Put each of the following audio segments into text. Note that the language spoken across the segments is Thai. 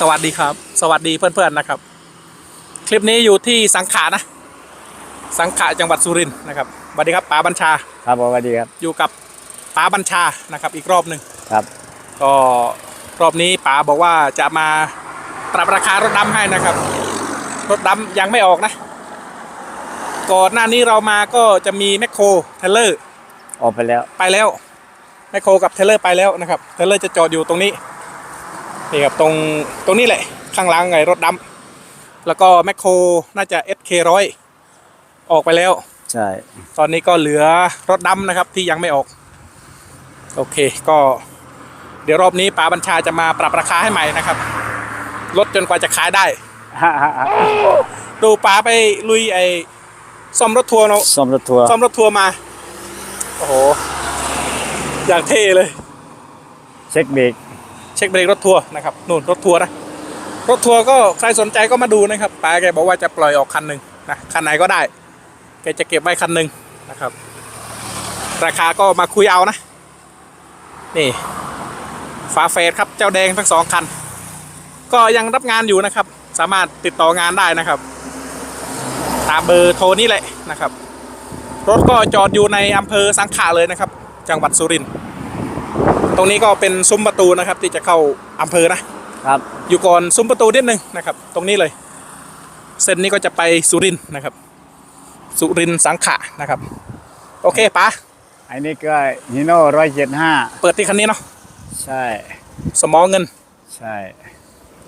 สวัสดีครับ สวัสดีเพื่อนๆนะครับ คลิปนี้อยู่ที่สังขะนะ สังขะจังหวัดสุรินทร์นะครับสวัสดีครับป๋าบัญชา ครับผมสวัสดีครับ อยู่กับป๋าบัญชานะครับอีกรอบหนึ่งครับ ก็รอบนี้ป๋าบอกว่าจะมาปรับราคารถดำให้นะครับ รถดำยังไม่ออกนะ ก่อนหน้านี้เรามาก็จะมีแมคโครเทเลอร์ออกไปแล้ว ไปแล้วแมคโครกับเทเลอร์ไปแล้วนะครับเทเลอร์จะจอดอยู่ตรงนี้ นี่ครับตรงตรงนี้แหละข้างหล่างไงรถดำแล้วก็แมคโครน่าจะ SK ร้อยออกไปแล้ว ใช่ ตอนนี้ก็เหลือรถดำนะครับที่ยังไม่ออก โอเคก็ เดี๋ยวรอบนี้ป๋าบัญชาจะมาปรับราคาให้ใหม่นะครับลดจนกว่าจะขายได้ฮ่าฮ่าฮ่าดูป๋าไปลุยไอ้ซ่อมรถทัวร์เนาะซ่อมรถทัวร์ซ่อมรถทัวร์มา โอ้โห อย่างเท่เลย เช็คเบรก เช็คเบรกรถทัวร์นะครับนู่นรถทัวร์นะรถทัวร์ก็ใครสนใจก็มาดูนะครับป้าแกบอกว่าจะปล่อยออกคันหนึ่งนะคันไหนก็ได้แกจะเก็บไว้คันหนึ่งนะครับ ราคาก็มาคุยเอานะ นี่ฝาเฟสครับเจ้าแดงทั้งสองคัน ก็ยังรับงานอยู่นะครับ สามารถติดต่องานได้นะครับ ตามเบอร์โทรนี่แหละนะครับ รถก็จอดอยู่ในอำเภอสังขะเลยนะครับ จังหวัดสุรินทร์ รงนี้ก็เป็นซุ้มประตูนะครับที่จะเข้าอำเภอนะครับ อยู่ก่อนซุ้มประตูนิดนึงนะครับ ตรงนี้เลย เส้นนี้ก็จะไปสุรินทร์นะครับ สุรินทร์สังขะนะครับ โอเคปะอันนี้ก็ฮิโน่ร้อยเจ็ดห้าเปิดที่คันนี้เนาะใช่ สมอเงิน ใช่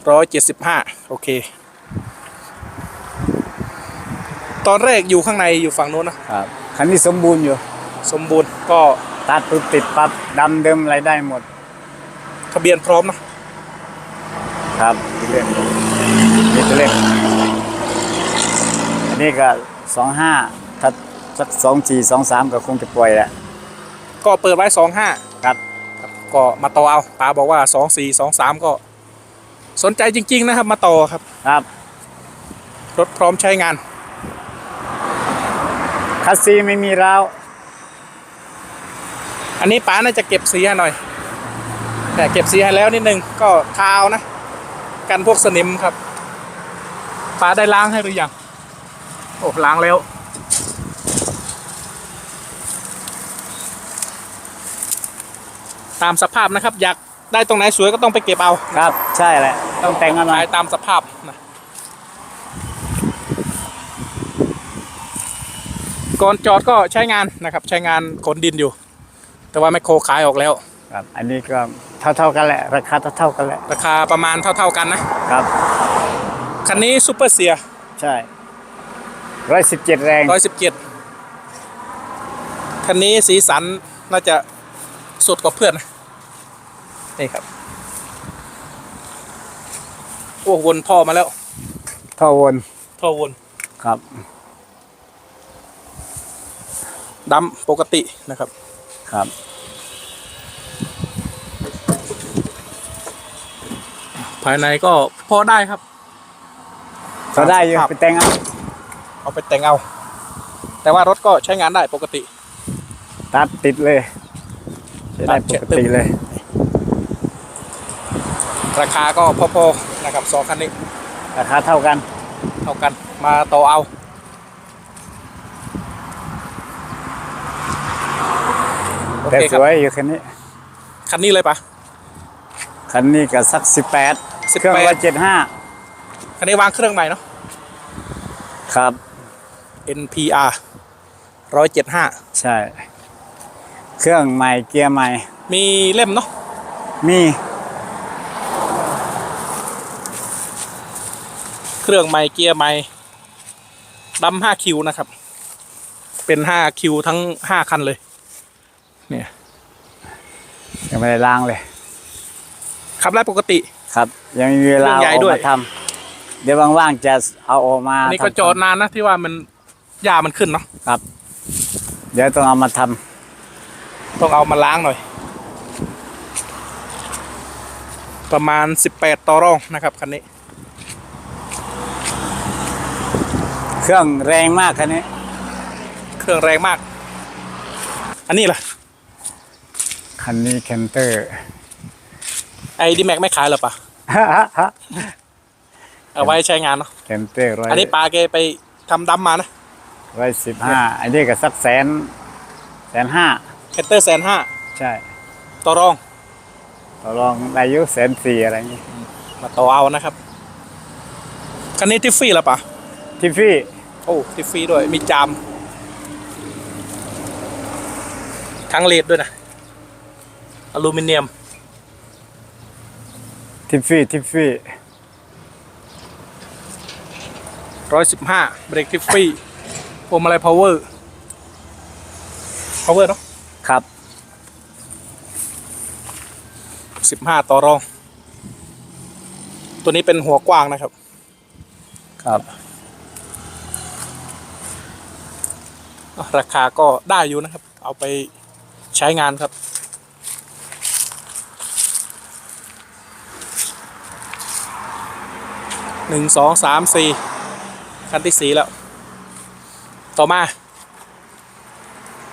ร้อยเจ็ดสิบห้าโอเค ตอนแรกอยู่ข้างในอยู่ฝั่งโน้นนะครับคันนี้สมบูรณ์อยู่ สมบูรณ์ก็ ตัดปุ๊บติดปั๊บดำเดิมอะไรได้หมด ทะเบียนพร้อมนะครับมีเล่นมีตัวเล่นอันนี้ก็สองห้าถ้าสักสองสี่สองสามก็คงจะปล่อยแหละก็เปิดไว้สองห้าครับ ก็มาต่อเอาป้าบอกว่าสองสี่สองสามก็ สนใจจริง ๆ นะครับ มาต่อครับ ครับ รถพร้อมใช้งาน คัสซีไม่มีราว อันนี้ป้าน่าจะเก็บสีให้หน่อย แต่เก็บสีให้แล้วนิดนึงก็ทาวนะ กันพวกสนิมครับป้าได้ล้างให้หรือยังโอ้ล้างแล้วตามสภาพนะครับ อยากได้ตรงไหนสวยก็ต้องไปเก็บเอาครับ ใช่แหละต้องแต่งกันหน่อขายยตามสภาพนะก่อนจอดก็ใช้งานนะครับ ใช้งานขนดินอยู่ แต่ว่าแมคโครขายออกแล้ว ครับอันนี้ก็เท่าๆกันแหละ ราคาเท่าๆกันแหละราคาประมาณเท่าๆกันนะ ครับ คันนี้ซูเปอร์เซียใช่ร้อยสิบเจ็ดแรงร้อยสิบเจ็ดคันนี้สีสันน่าจะสดกว่าเพื่อนนะนี่ครับโอ้วนท่อมาแล้ว ท่อวนท่อวนครับดำปกตินะครับ ครับ ภายในก็พอได้ครับ ก็ได้อยู่ครับ ไปแต่งเอาเอาไปแต่งเอา แต่ว่ารถก็ใช้งานได้ปกติ ตัดติดเลยจะได้ตัดปเช็ดกตึ้ติงเลย ราคาก็พอๆนะครับสองคันนี้ราคาเท่ากัน เท่ากันมาต่อเอา โอแต่เคสครับวยอยู่คันนี้ คันนี้เลยปะ คันนี้ก็สักสิบแปด18 เครื่องร้อยเจ็ดห้าคันนี้วางเครื่องใหม่เนาะ ครับ NPR ร้อยเจ็ดห้าใช่ เครื่องใหม่เกียร์ใหม่ มีเล่มเนาะมีเครื่องใหม่เกียร์ใหม่ดำห้าคิวนะครับ เป็นห้าคิวทั้งห้าคันเลย เนี่ยยังไม่ได้ล้างเลย ขับได้ปกติ ครับ ยังมีเวลาเครื่องใหญ่เอาด้วยมาทำเดี๋ยวว่างๆจะเอาออกมาอันนี้ก็ทำจอดนานนะที่ว่ามันหญ้ามันขึ้นเนาะครับ เดี๋ยวต้องเอามาทำต้องเอามาล้างหน่อย ประมาณ18ต่อร่องนะครับคันนี้ เครื่องแรงมากคันนี้ เครื่องแรงมาก อันนี้ล่ะ คันนี้แคนเตอร์ ไอ้ดีแม็กไม่ขายเหรอปะเอาไว้ใช้งานเนาะเต็มเต้ร้อยอันนี้ปลาแกไปทำดำมานะร้อยสิบห้าอันนี้ก็สักแสนแสนห้าแคตเตอร์แสนห้าใช่ ต่อรองต่อรองได้อายุแสนสี่อะไรอย่างงี้มาต่อเอานะครับคันนี้ทิฟฟี่แล้วปะทิฟฟี่โอ้ทิฟฟี่ด้วยมีจามทั้งเลดด้วยนะ อลูมิเนียม ทิฟฟี่ทิฟฟี่ร้อยสิบห้าเบรกทิฟฟี่พวงมาลัยพาวเวอร์พาวเวอร์เนาะครับสิบห้าต่อรอง ตัวนี้เป็นหัวกว้างนะครับ ครับ ราคาก็ได้อยู่นะครับ เอาไปใช้งานครับ หนึ่งสองสามสี่คันที่สี่แล้ว ต่อมา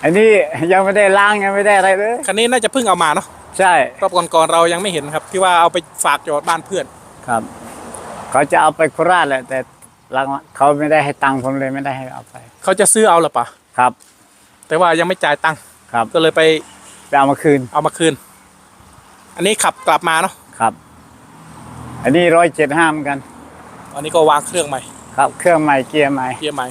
อันนี้ยังไม่ได้ล้างยังไม่ได้อะไรเลยคันนี้น่าจะเพิ่งเอามาเนาะใช่รอบก่อนๆเรายังไม่เห็นครับ ที่ว่าเอาไปฝากจอดบ้านเพื่อนครับ เขาจะเอาไปโคราชแหละแต่หลังเขาไม่ได้ให้ตังค์ผมเลยไม่ได้ให้เอาไป เขาจะซื้อเอาหรือปะครับ แต่ว่ายังไม่จ่ายตังค์ครับ ก็เลยไปไปเอามาคืน เอามาคืน อันนี้ขับกลับมาเนาะครับ อันนี้ร้อยเจ็ดห้าเหมือนกัน อันนี้ก็วางเครื่องใหม่ ครับเครื่องใหม่เกียร์ใหม่เกียร์ใหม่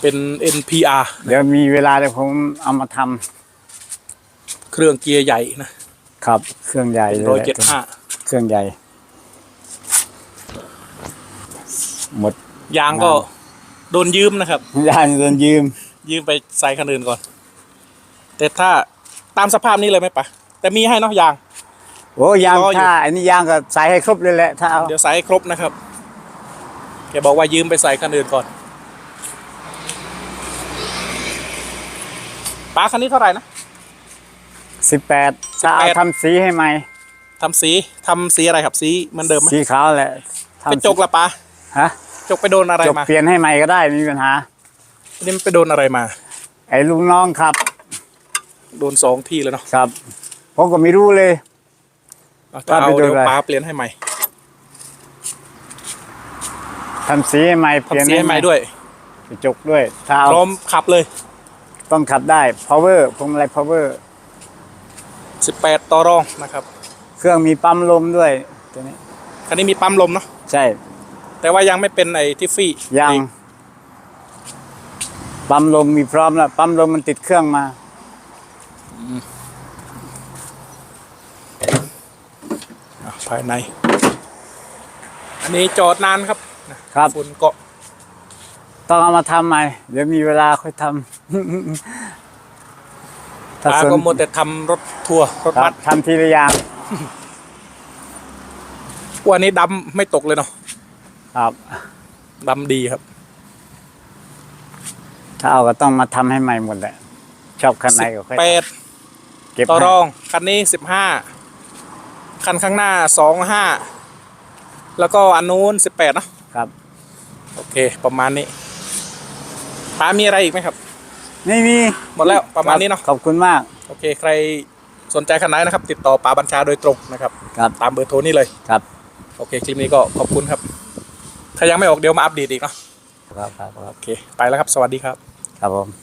เป็น NPR เดี๋ยวมีเวลาเดี๋ยวผมเอามาทำเครื่องเกียร์ใหญ่นะครับ เครื่องใหญ่เลยร้อยแหละเจ็ดห้าเครื่องใหญ่ หมด ยางก็ โดนยืมนะครับ ยานโดนยืม ยืมไปใส่คันอื่นก่อน แต่ถ้าตามสภาพนี้เลยไหมปะแต่มีให้เนาะยาง โอ้ยางรออยู่ ถ้าอันนี้ยางก็ใส่ให้ครบเลยแหละถ้าเอาเดี๋ยวใส่ให้ครบนะครับ แกบอกว่ายืมไปใส่คันอื่นก่อนปาคันนี้เท่าไหร่นะ สิบแปดถ้าเอา18 ทำสีให้ใหม่ทำสีทำสีอะไรครับสีเหมือนเดิมไหมสีขาวแหละทำไปจกละปะฮะจกไปโดนอะไรจกมาเปลี่ยนให้ใหม่ก็ได้ไม่มีปัญหา อันนี้มันไปโดนอะไรมา ไอ้ลุงน้องครับโดนสองที่แล้วเนาะครับผมก็ไม่รู้เลย ถ้าเอาว่าไปโดนเดี๋ยวอะไรปาเปลี่ยนให้ใหม่ทำสีให้ใหม่เปลี่ยนทำสีให้ใหม่ด้วยกระจกด้วยถ้าเอาพร้อมขับเลย ต้องขับได้ power พวงมาลัย power 18 ต่อรองนะครับ เครื่องมีปั๊มลมด้วยตัวนี้คันนี้มีปั๊มลมเนาะใช่ แต่ว่ายังไม่เป็นไอ้ทิฟฟี่ยังปั๊มลมมีพร้อมแล้วปั๊มลมมันติดเครื่องมา อะภายใน อันนี้จอดนานครับครับฝุ่นเกาะต้องเอามาทำใหม่ เดี๋ยวมีเวลาค่อยทำถ้าปาสนก็หมดแต่ทำรถทัวร์รถครับับสทำทีละอย่างวันนี้ดำไม่ตกเลยเนาะครับดำดีครับ ถ้าเอาก็ต้องมาทำให้ใหม่หมดแหละชอบคันไหนก็ค่อยแปดเก็บต่อรให้องคันนี้สิบห้า คันข้างหน้าสองห้าแล้วก็อันนู้นสิบแปดเนาะครับ โอเค ประมาณนี้ป้ามีอะไรอีกไหมครับ ไม่มีหมดแล้วประมาณนี้เนาะขอบคุณมาก โอเค ใครสนใจคันไหนนะครับ ติดต่อป๋าบัญชาโดยตรงนะครับ ครับ ตามเบอร์โทรนี่เลยครับ โอเคคลิปนี้ก็ขอบคุณครับ ถ้ายังไม่ออกเดี๋ยวมาอัปเดตอีกเนาะครับครับครับโอเค ไปแล้วครับ สวัสดีครับ ครับผม